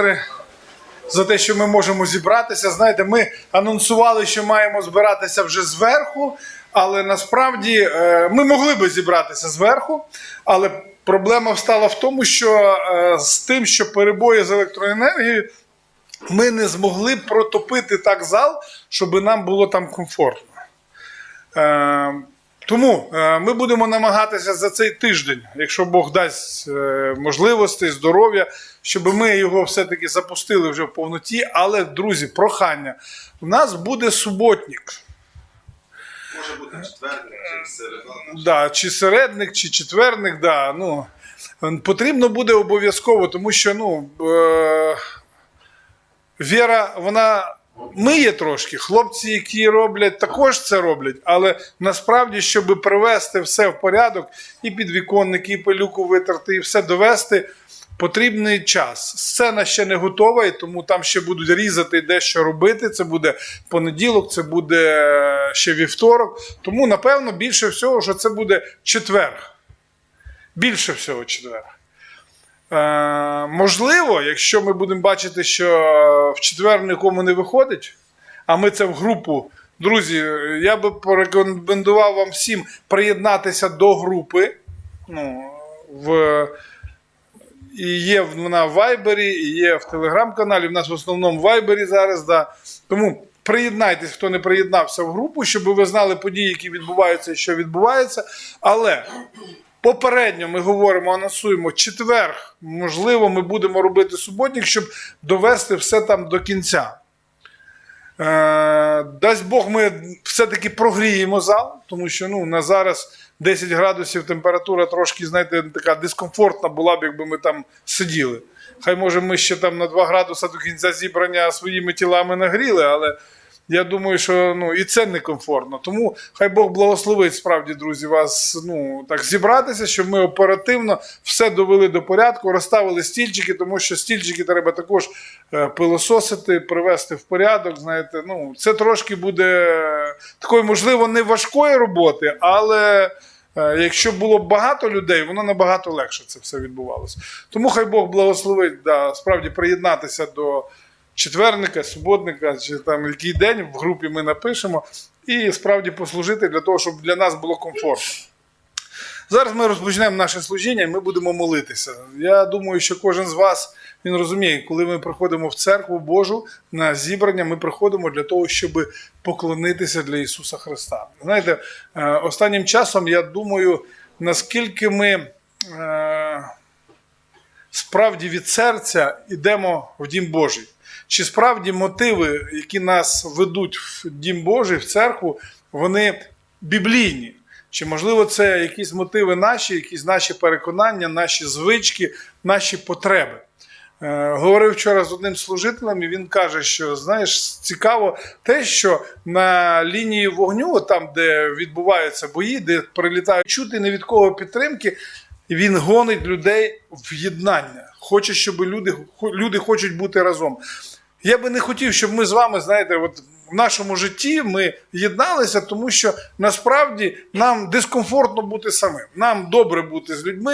сестри, за те, що ми можемо зібратися. Знаєте, ми анонсували, що маємо збиратися вже зверху, але насправді е, ми могли би зібратися зверху, але проблема встала в тому, що е, з тим, що перебої з електроенергією, ми не змогли протопити так зал, щоб нам було там комфортно. Тому е, ми будемо намагатися за цей тиждень, якщо Бог дасть е, можливості, здоров'я, щоб ми його все-таки запустили вже в повноті. Але, друзі, прохання, у нас буде суботник. Може бути четвертий чи середа. Да, чи середник, чи четверник, да, ну, потрібно буде обов'язково, тому що ну, е, віра, вона миє трошки. Хлопці, які роблять, також це роблять. Але насправді, щоб привести все в порядок, і підвіконники, і пилюку витерти, і все довести. Потрібний час. Сцена ще не готова, і тому там ще будуть різати і дещо робити. Це буде понеділок, це буде е, ще вівторок. Тому, напевно, більше всього, що це буде четвер. Більше всього четвер. Е, можливо, якщо ми будемо бачити, що в четвер нікому не виходить, а ми це в групу. Друзі, я би порекомендував вам всім приєднатися до групи. Ну, в і є вона в Вайбері, і є в телеграм-каналі. В нас в основному в Вайбері зараз. Да. Тому приєднайтесь, хто не приєднався в групу, щоб ви знали події, які відбуваються і що відбувається. Але попередньо ми говоримо, анонсуємо четвер. Можливо, ми будемо робити суботник, щоб довести все там до кінця. Е, дасть Бог, ми все-таки прогріємо зал, тому що ну, на зараз 10 градусів температура трошки, знаєте, така дискомфортна була б, якби ми там сиділи. Хай може ми ще там на 2 градуси до кінця зібрання своїми тілами нагріли, але я думаю, що ну, і це некомфортно. Тому хай Бог благословить справді, друзі, вас ну, так зібратися, щоб ми оперативно все довели до порядку, розставили стільчики, тому що стільчики треба також е, пилососити, привести в порядок. Знаєте, ну, це трошки буде е, такої, можливо, не важкої роботи, але. Е, Якщо було багато людей, воно набагато легше це все відбувалося. Тому хай Бог благословить да, справді приєднатися до четверника, суботника, чи там який день в групі ми напишемо, і справді послужити для того, щоб для нас було комфортно. Зараз ми розпочнемо наше служіння і ми будемо молитися. Я думаю, що кожен з вас він розуміє, коли ми приходимо в церкву Божу на зібрання, ми приходимо для того, щоб поклонитися для Ісуса Христа. Знаєте, е, останнім часом я думаю, наскільки ми е, справді від серця йдемо в Дім Божий. Чи справді мотиви, які нас ведуть в Дім Божий, в церкву, вони біблійні? Чи можливо це якісь мотиви наші, якісь наші переконання, наші звички, наші потреби? Е, говорив вчора з одним служителем, і він каже, що знаєш, цікаво те, що на лінії вогню, там, де відбуваються бої, де прилітають чути не від кого підтримки, він гонить людей в єднання. Хоче, щоб люди, люди хочуть бути разом. Я би не хотів, щоб ми з вами, знаєте, от в нашому житті ми єдналися, тому що насправді нам дискомфортно бути самим. Нам добре бути з людьми.